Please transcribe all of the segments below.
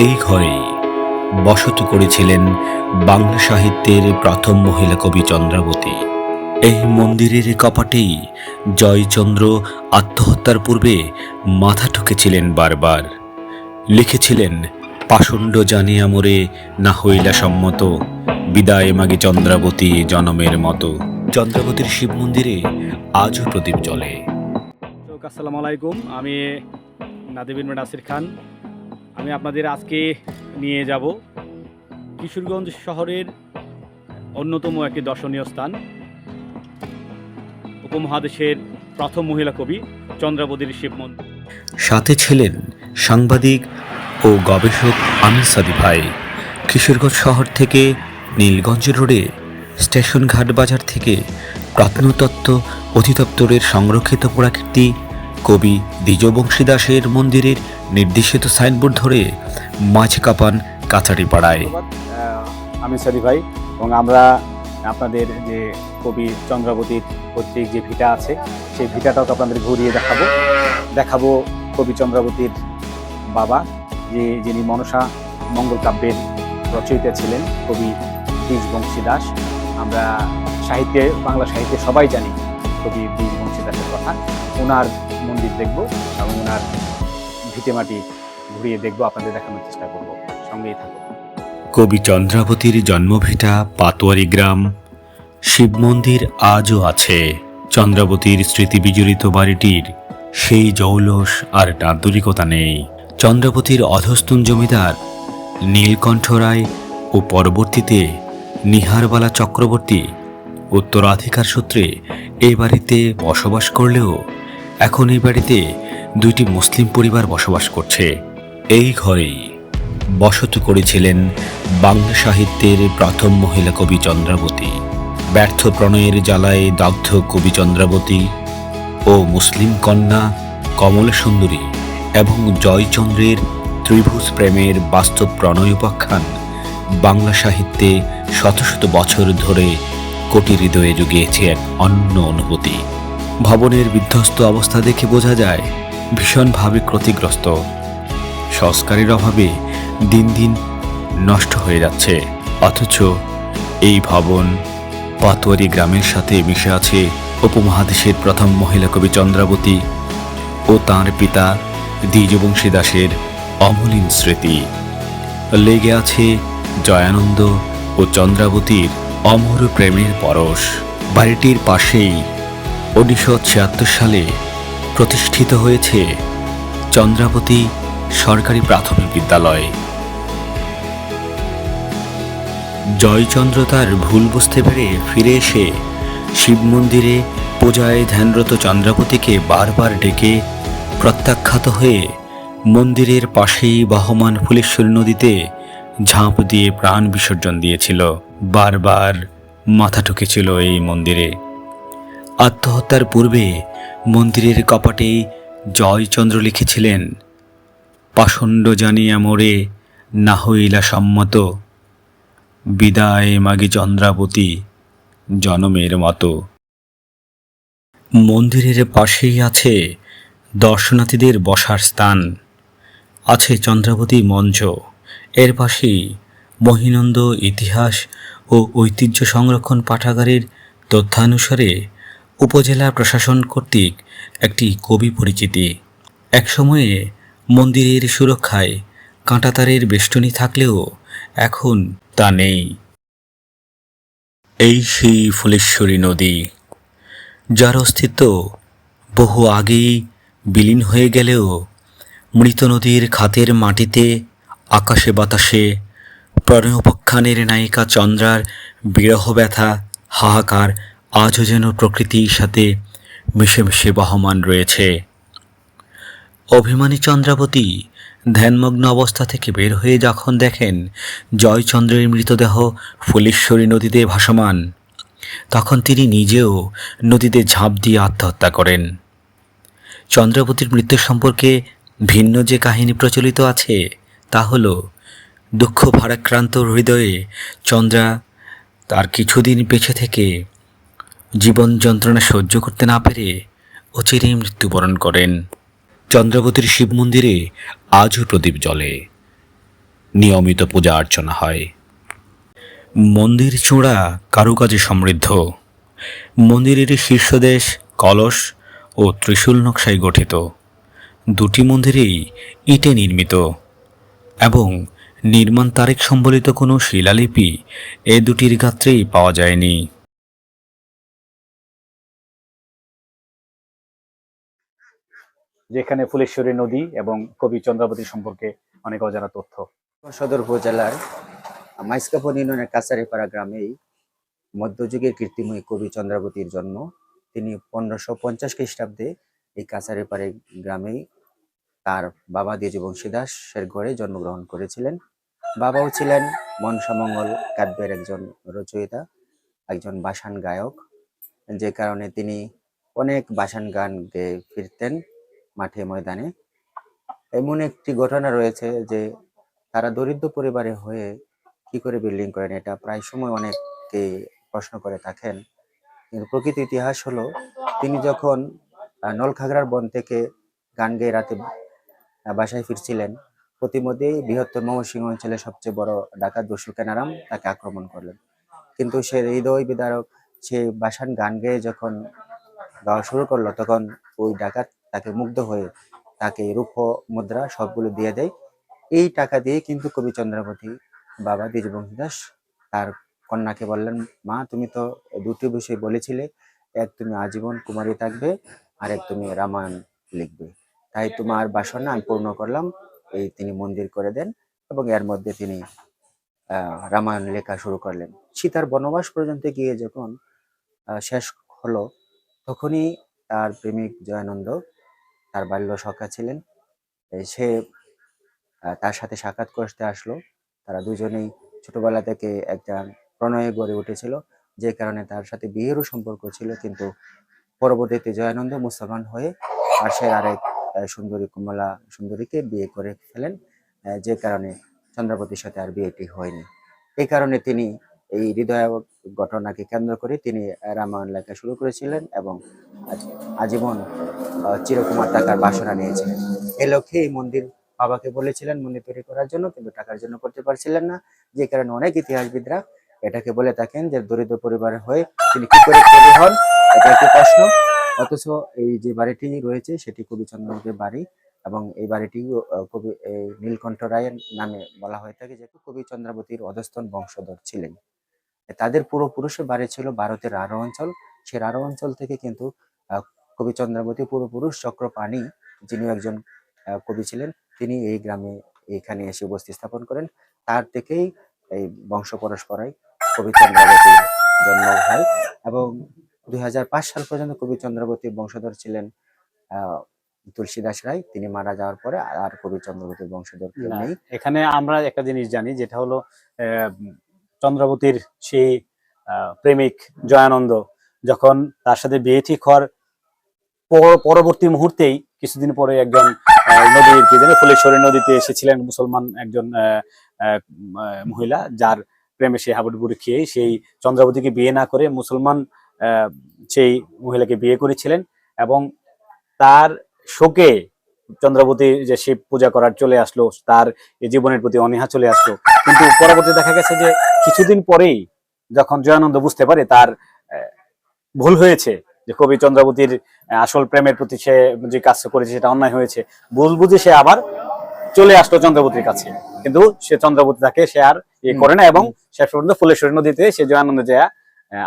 এই ঘরেই বসত করেছিলেন বাংলা সাহিত্যের প্রথম মহিলা কবি চন্দ্রাবতী। এই মন্দিরের কপাটেই জয়চন্দ্র আত্মহত্যার পূর্বে মাথা ঠুকেছিলেন বারবার। লিখেছিলেন, পাষণ্ড জানিয়া মোরে না হইলা সম্মত, বিদায় মাগে চন্দ্রাবতী জনমের মতো। চন্দ্রাবতীর শিব মন্দিরে আজও প্রদীপ জ্বলে। আসসালামু আলাইকুম, আমি নাদিবিন নাসির খান আমি আপনাদের আজকে নিয়ে যাব কিশোরগঞ্জ শহরের অন্যতম একটি দর্শনীয় স্থান। উপমহাদেশের প্রথম মহিলা কবি চন্দ্রাবতীর শিব মন্দির। সাথে ছিলেন সাংবাদিক ও গবেষক আমির সাদি ভাই। কিশোরগঞ্জ শহর থেকে নীলগঞ্জ রোডে স্টেশন ঘাট বাজার থেকে প্রত্নতত্ত্ব অধিদপ্তরের সংরক্ষিত পুরাকীর্তি কবি দ্বিজবংশী দাসের মন্দিরের নির্দেশিত সাইনবোর্ড ধরে মাঝ কাপান কাছারি পাড়ায় আমি সাদি ভাই, এবং আমরা আপনাদের যে কবি চন্দ্রাবতীর কর্তৃক যে ভিটা আছে, সেই ভিটাটাও আপনাদের ঘুরিয়ে দেখাবো। দেখাবো কবি চন্দ্রাবতীর বাবা, যে যিনি মনসা মঙ্গল কাব্যের রচয়িতা ছিলেন, কবি বীজবংশী দাস। আমরা সাহিত্যে, বাংলা সাহিত্যে সবাই জানি কবি বীজবংশী দাসের কথা। ওনার মন্দির দেখব, এবং ওনার ভিটেমাটি ঘুরিয়ে দেখব, আপনাদের দেখানোর চেষ্টা করব। সঙ্গেই থাকুন। কবি চন্দ্রাবতীর জন্মভিটা, পাতোয়ারি গ্রাম, শিব মন্দির আজও আছে। চন্দ্রাবতীর স্মৃতি বিজড়িত বাড়িটির সেই জৌলস আর নান্দরিকতা নেই। চন্দ্রাবতীর অধস্তুন জমিদার নীলকণ্ঠ রায় ও পরবর্তীতে নিহারবালা চক্রবর্তী উত্তরাধিকার সূত্রে এই বাড়িতে বসবাস করলেও এখন এই বাড়িতে দুইটি মুসলিম পরিবার বসবাস করছে। এই ঘরেই বসত করেছিলেন বাংলা সাহিত্যের প্রথম মহিলা কবি চন্দ্রাবতী। ব্যর্থ প্রণয়ের জ্বালায় দগ্ধ কবি চন্দ্রাবতী ও মুসলিম কন্যা কমলা সুন্দরী এবং জয়চন্দ্রের ত্রিভুজ প্রেমের বাস্তব প্রণয় উপাখ্যান বাংলা সাহিত্যে শত শত বছর ধরে কোটি হৃদয়ে জুগিয়েছে এক অন্য অনুভূতি। ভবনের বিধ্বস্ত অবস্থা দেখে বোঝা যায় ভীষণভাবে ক্ষতিগ্রস্ত। সংস্কারের অভাবে দিন দিন নষ্ট হয়ে যাচ্ছে। অথচ এই ভবন পাতোয়ারি গ্রামের সাথে মিশে আছে উপমহাদেশের প্রথম মহিলা কবি চন্দ্রাবতী ও তাঁর পিতা দ্বিজবংশী দাসের অমলিন স্মৃতি। লেগে আছে জয়ানন্দ ও চন্দ্রাবতীর অমর প্রেমের পরশ। বাড়িটির পাশেই উনিশশো ছিয়াত্তর সালে প্রতিষ্ঠিত হয়েছে চন্দ্রাবতী সরকারি প্রাথমিক বিদ্যালয়। জয়চন্দ্র তার ভুল বুঝতে পেরে ফিরে এসে শিব মন্দিরে পূজায় ধ্যানরত চন্দ্রাবতীকে বারবার ডেকে প্রত্যাখ্যাত হয়ে মন্দিরের পাশেই বহমান ফুলেশ্বরী নদীতে ঝাঁপ দিয়ে প্রাণ বিসর্জন দিয়েছিল। বারবার মাথা ঠুকেছিল এই মন্দিরে। আত্মহত্যার পূর্বে মন্দিরের কপাটেই জয়চন্দ্র লিখেছিলেন, পাষণ্ড জানিয়া মোরে না হইলা সম্মত। বিদায় মাগি চন্দ্রাবতী, জনমের মতো। মন্দিরের পাশেই আছে দর্শনার্থীদের বসার স্থান। আছে চন্দ্রাবতী মঞ্চ। এর পাশেই মহিনন্দ ইতিহাস ও ঐতিহ্য সংরক্ষণ পাঠাগারের তথ্যানুসারে উপজেলা প্রশাসন কর্তৃক একটি কবি পরিচিতি। একসময়ে মন্দিরের সুরক্ষায় কাঁটাতারের বেষ্টনী থাকলেও এখন তা নেই। এই সেই ফুলেশ্বরী নদী, যার অস্তিত্ব বহু আগেই বিলীন হয়ে গেলেও মৃত নদীর খাতের মাটিতে আকাশে বাতাসে প্রণয়োপাখ্যানের নায়িকা চন্দ্রার বিরহ ব্যথা হাহাকার আজও যেন প্রকৃতির সাথে মিশে মিশে বহমান রয়েছে। অভিমানী চন্দ্রাবতী ধ্যানমগ্ন অবস্থা থেকে বের হয়ে যখন দেখেন জয়চন্দ্রের মৃতদেহ ফুলেশ্বরী নদীতে ভাসমান, তখন তিনি নিজেও নদীতে ঝাঁপ দিয়ে আত্মহত্যা করেন। চন্দ্রাবতীর মৃত্যু সম্পর্কে ভিন্ন যে কাহিনী প্রচলিত আছে, তা হল দুঃখ ভারাক্রান্ত হৃদয়ে চন্দ্রা তার কিছুদিন বেঁচে থেকে জীবন যন্ত্রণা সহ্য করতে না পেরে অচিরেই মৃত্যুবরণ করেন। চন্দ্রাবতীর শিব মন্দিরে আজও প্রদীপ জ্বলে। নিয়মিত পূজা অর্চনা হয়। মন্দির চূড়া কারুকাজে সমৃদ্ধ। মন্দিরের শীর্ষদেশ কলস ও ত্রিশূল নকশায় গঠিত। দুটি মন্দিরেই ইটে নির্মিত এবং নির্মাণ তারিখ সম্বলিত কোনো শিলালিপি এ দুটির গাত্রেই পাওয়া যায়নি। যেখানে ফুলেশ্বরী নদী এবং কবি চন্দ্রাবতী সম্পর্কে অনেক অজানা তথ্য। সদর উপজেলার মাইসকাপন ইউনিয়নের কাছারিপাড়া গ্রামেই মধ্যযুগের কীর্তিময়ী কবি চন্দ্রাবতীর জন্ম। তিনি পনেরোশো পঞ্চাশ খ্রিস্টাব্দে এই কাছারিপাড়ে গ্রামেই তার বাবা দ্বিজবংশী দাসের ঘরে জন্মগ্রহণ করেছিলেন। বাবাও ছিলেন মনসামঙ্গল কাব্যের একজন রচয়িতা, একজন বাসান গায়ক। যে কারণে তিনি অনেক বাসান গান গেয়ে ফিরতেন। মাঠে ময়দানে। এমন একটি ঘটনা রয়েছে যে তারা দরিদ্র পরিবারে হয়ে কি করে বিল্ডিং করেন এটা প্রায় সময় অনেকে প্রশ্ন করে থাকেন। কিন্তু প্রকৃত ইতিহাস হলো, তিনি যখন নলখাগড়ার বন থেকে গান গেয়ে রাতে বাসায় ফিরছিলেন প্রতিমধ্যেই বৃহত্তর ময়মনসিংহ অঞ্চলের সবচেয়ে বড় ডাকাত দস্যু কেনারাম তাকে আক্রমণ করলেন। কিন্তু সে হৃদয় বিদারক, সে বাসান গান গেয়ে যখন গাওয়া শুরু করল, তখন ওই ডাকাত তাকে মুগ্ধ হয়ে তাকে রূপ মুদ্রা সবগুলো দিয়ে দেয়। এই টাকা দিয়ে কিন্তু কবি চন্দ্রাবতী বাবা দ্বিজবংশী দাস তার কন্যাকে বললেন, মা, তুমি তো দুটি বিষয় বলেছিলে, এক তুমি আজীবন কুমারী থাকবে আর এক তুমি রামায়ণ লিখবে। তাই তোমার বাসনা আমি পূর্ণ করলাম। এই তিনি মন্দির করে দেন এবং এর মধ্যে তিনি রামায়ণ লেখা শুরু করলেন। সীতার বনবাস পর্যন্ত গিয়ে যখন শেষ হলো, তখনই তার প্রেমিক জয়ানন্দ তার বাল্য সখা ছিলেন। সে তার সাথে সাক্ষাৎ করতে আসলো। তারা দুজনেই ছোটবেলা থেকে একটা প্রণয়ে গড়ে উঠেছিল, যে কারণে তার সাথে বিয়েরও সম্পর্ক ছিল, কিন্তু পরবর্তীতে জয়ানন্দ মুসলমান হয়ে পাশের আরেক সুন্দরী কমলা সুন্দরীকে বিয়ে করে ফেলেন যে কারণে চন্দ্রাবতীর সাথে আর বিয়েটি হয়নি। এই কারণে তিনি এই হৃদয় ঘটনাকে কেন্দ্র করে তিনি রামায়ণ লেখা শুরু করেছিলেন এবং আজীবন চিরকুমার টাকার বাসনা নিয়েছিলেন। এ লক্ষ্যে এই মন্দির বাবাকে বলেছিলেন, মন্দির তৈরি করার জন্য কিন্তু টাকার জন্য করতে পারছিলেন না। যে কারণে অনেক ইতিহাসবিদরা এটাকে বলে থাকেন যে, দরিদ্র পরিবারের হয়ে তিনি কি করে তৈরি হন? এটা একটি প্রশ্ন। অথচ এই যে বাড়িটি রয়েছে, সেটি কবি চন্দ্রনাথের বাড়ি এবং এই বাড়িটি কবি নীলকণ্ঠ রায়ের নামে বলা হয়ে থাকে যে, কবি চন্দ্রাবতীর অধস্তন বংশধর ছিলেন। তাদের পূর্বপুরুষের বাড়ি ছিল ভারতের আরও অঞ্চল। সেই রাঢ় অঞ্চল থেকে কিন্তু কবি চন্দ্রাবতী পূর্বপুরুষ চক্রপাণি যিনি একজন কবি ছিলেন তিনি এই গ্রামে এখানে এসে বস্তি স্থাপন করেন। তার থেকেই এই বংশ পরস্পরায় কবি চন্দ্রাবতীর জন্ম হয় এবং দুই হাজার পাঁচ সাল পর্যন্ত কবি চন্দ্রাবতীর বংশধর ছিলেন আহ তুলসীদাস রায়। তিনি মারা যাওয়ার পরে আর কবি চন্দ্রবতীর বংশধর নেই। এখানে আমরা একটা জিনিস জানি যেটা হলো আহ, চন্দ্রাবতীর সেই প্রেমিক জয়ানন্দ যখন তার সাথে বিয়ে ঠিক হওয়ার পরবর্তী মুহূর্তেই কিছুদিন পরে একজন নদীর কি জানি, ফুলেশ্বরী নদীতে এসেছিলেন মুসলমান একজন মহিলা যার প্রেমে সে হাবুডুবুড়ি খেয়ে সেই চন্দ্রাবতীকে বিয়ে না করে মুসলমান সেই মহিলাকে বিয়ে করেছিলেন এবং তার শোকে চন্দ্রাবতী যে শিব পূজা করার চলে আসলো তার এই জীবনের প্রতি অনীহা চলে আসলো। কিন্তু পরবর্তী দেখা গেছে যে কিছুদিন পরেই যখন জয়ানন্দ বুঝতে পারে তার ভুল হয়েছে যে কবি চন্দ্রাবতীর আসল প্রেমের প্রতি সে যে কাজ করেছে সেটা অন্যায় হয়েছে ভুল বুঝে সে আবার চলে আসলো চন্দ্রাবতীর কাছে। কিন্তু সে চন্দ্রাবতী তাকে সে আর ইয়ে করে না এবং শেষ পর্যন্ত ফুলেশ্বরী নদীতে সে জয়ানন্দ যে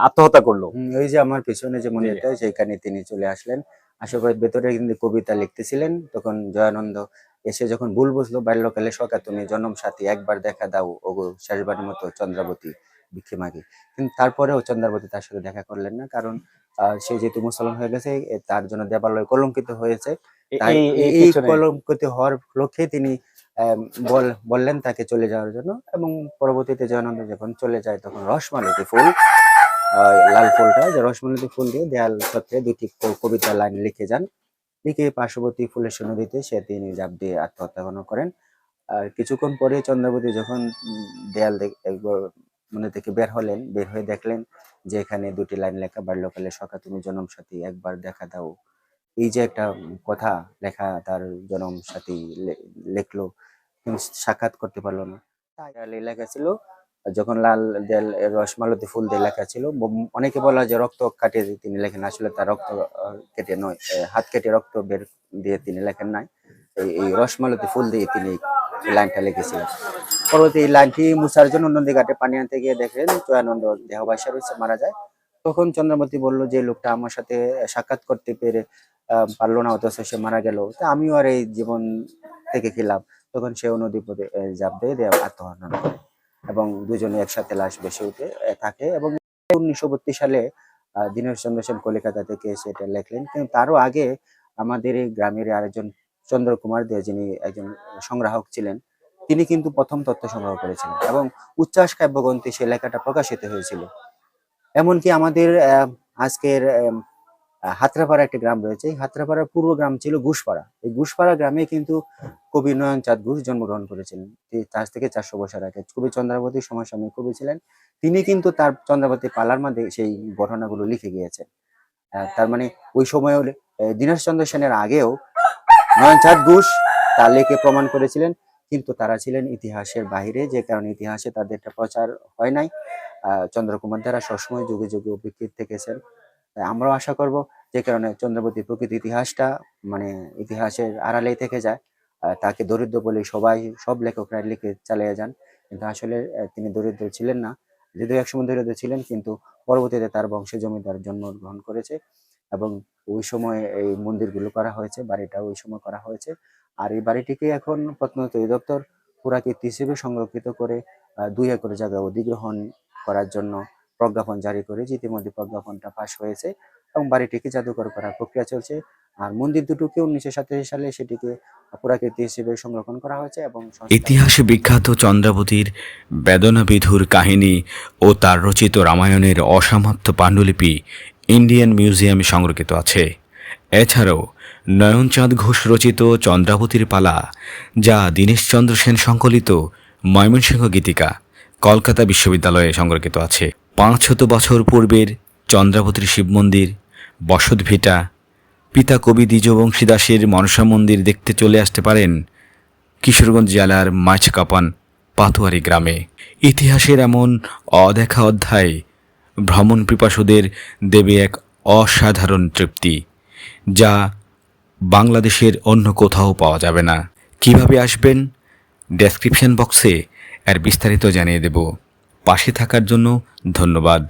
আত্মহত্যা করল। ওই যে আমার পিছনে যে মন্দিরটা সেখানে তিনি চলে আসলেন। পরে ভেতরে কিন্তু কবিতা লিখতেছিলেন। তখন জয়ানন্দ এসে যখন ভুল বুঝলো বাল্যকালে সকা তুমি জন্ম সাথী একবার দেখা দাও ওগো শেষবারের মতো চন্দ্রাবতী ভিক্ষে মাগি। কিন্তু তারপরেও চন্দ্রাবতী তার সাথে দেখা করলেন না কারণ আহ, সে যেহেতু মুসলমান হয়ে গেছে তার জন্য দেবালয় কলঙ্কিত হয়েছে। এই- কলঙ্কিত হওয়ার লক্ষ্যে তিনি বললেন তাকে চলে যাওয়ার জন্য এবং পরবর্তীতে জয়ানন্দ যখন চলে যায় তখন রসমালতি ফুল লাল ফুলটা, যে রসমালতি ফুল দিয়ে দেয়াল সত্ত্বে দুটি কবিতা লাইন লিখে যান। লিখে পার্শ্ববর্তী ফুলের নদীতে সে তিনি জাপ দিয়ে আত্মহত্যা করেন। আর কিছুক্ষণ পরে চন্দ্রাবতী যখন দেয়াল একবার মনে থেকে বের হলেন, বের হয়ে দেখলেন যে এখানে দুটি লাইন লেখা বাল্যকালে সখা, তুমি জনম সাথী, একবার দেখা দাও। এই যে একটা কথা লেখা তার জনম সাথী লেখলো সাক্ষাৎ করতে পারল না। দেয়ালে লেখা ছিল যখন লাল দেয়াল রসমালতি ফুল দিয়ে লেখা ছিল অনেকে বলা যে রক্ত দিয়ে তিনি লেখেন আসলে তার রক্ত কেটে নয় হাত কেটে রক্ত বের দিয়ে তিনি লেখেন নাই। এই রসমালতি ফুল দিয়ে তিনি লাইনটা লিখেছিলেন। পরবর্তী এই লাইনটি মুসার জন্য নন্দীঘাটে পানি আনতে গিয়ে দেখলেন চয়ানন্দ দেহবাসা রয়েছে মারা যায়। তখন চন্দ্রমতি বলল যে লোকটা আমার সাথে সাক্ষাৎ করতে পেরে পারল না অথচ সে মারা গেল। তা আমিও আর এই জীবন থেকে লাভ তখন সে নদী পথে আহ, দিয়ে আত্মহনন করে। এবং দুজনে একসাথে লাশ বেসে উঠে থাকে এবং উনিশশো বত্রিশ সালে দীনেশ চন্দ্র সেন কলিকাতা থেকে এসে এটা লেখলেন। কিন্তু তারও আগে আমাদের এই গ্রামের আরেকজন চন্দ্রকুমার দে, যিনি একজন সংগ্রাহক ছিলেন, তিনি কিন্তু প্রথম তথ্য সংগ্রহ করেছিলেন এবং উচ্ছ্বাস কাব্যগ্রন্থে সে লেখাটা প্রকাশিত হয়েছিল। এমনকি আমাদের আজকের হাতরাপাড়া একটি গ্রাম রয়েছে। এই হাতরাপাড়ার পূর্ব গ্রাম ছিল ঘুষপাড়া। এই ঘুষপাড়া গ্রামে কিন্তু কবি নয়ন চাঁদ ঘোষ জন্মগ্রহণ করেছিলেন। তিনি চার থেকে চারশো বছর আগে কবি চন্দ্রাবতী সমসাময়িক কবি ছিলেন। তিনি কিন্তু তার চন্দ্রাবতী পালার মধ্যে সেই ঘটনাগুলো লিখে গিয়েছেন। তার মানে ওই সময় দীনেশ চন্দ্র সেনের আগেও নয়ন চাঁদ ঘোষ তার লেখে প্রমাণ করেছিলেন। কিন্তু তারা ছিলেন ইতিহাসের বাইরে যে কারণে ইতিহাসে তাদের একটা প্রচার হয় নাই। আহ, চন্দ্রকুমার দ্বারা সবসময় যুগে যুগে উপকৃত থেকেছেন। আমরাও আশা করব যে কারণে চন্দ্রবতী প্রকৃত ইতিহাসটা মানে ইতিহাসের আড়ালেই থেকে যায়। তাকে দরিদ্র বলে সবাই, সব লেখকরা লিখে চালিয়ে যান। কিন্তু আসলে তিনি দরিদ্র ছিলেন না। যদিও একসময় দরিদ্র ছিলেন, কিন্তু পরবর্তীতে তার বংশে জমিদার জন্মগ্রহণ করেছে এবং ওই সময় এই মন্দিরগুলো করা হয়েছে, বাড়িটা ওই সময় করা হয়েছে। আর এই বাড়িটিকে এখন প্রত্নতত্ত্ব অধিদপ্তর পুরাকীর্তি হিসেবে সংরক্ষিত করে দুই একর জায়গা অধিগ্রহণ করার জন্য প্রজ্ঞাপন জারি করেছে ইতিমধ্যে প্রজ্ঞাপনটা পাশ হয়েছে এবং বাড়িটিকে জাদুকর করার প্রক্রিয়া চলছে। আর মন্দির দুটোকে উনিশশো সাতাশি সালে সেটিকে পুরাকীর্তি হিসেবে সংরক্ষণ করা হয়েছে এবং ইতিহাসে বিখ্যাত চন্দ্রাবতীর বেদনাবিধুর কাহিনী ও তার রচিত রামায়ণের অসমাপ্ত পাণ্ডুলিপি ইন্ডিয়ান মিউজিয়ামে সংরক্ষিত আছে। এছাড়াও নয়নচাঁদ ঘোষ রচিত চন্দ্রাবতীর পালা, যা দীনেশচন্দ্র সেন সংকলিত ময়মনসিংহ গীতিকা কলকাতা বিশ্ববিদ্যালয়ে সংরক্ষিত আছে। পাঁচ শত বছর পূর্বের চন্দ্রাবতীর শিব মন্দির বসতভিটা পিতা কবি দ্বিজবংশী দাসের মনসা মন্দির দেখতে চলে আসতে পারেন কিশোরগঞ্জ জেলার মাছকাপান পাতুয়ারি গ্রামে। ইতিহাসের এমন অদেখা অধ্যায়, ভ্রমণ পিপাসুদের দেবে এক অসাধারণ তৃপ্তি, যা বাংলাদেশের অন্য কোথাও পাওয়া যাবে না। কীভাবে আসবেন? ডেসক্রিপশন বক্সে এর বিস্তারিত জানিয়ে দেব। পাশে থাকার জন্য ধন্যবাদ।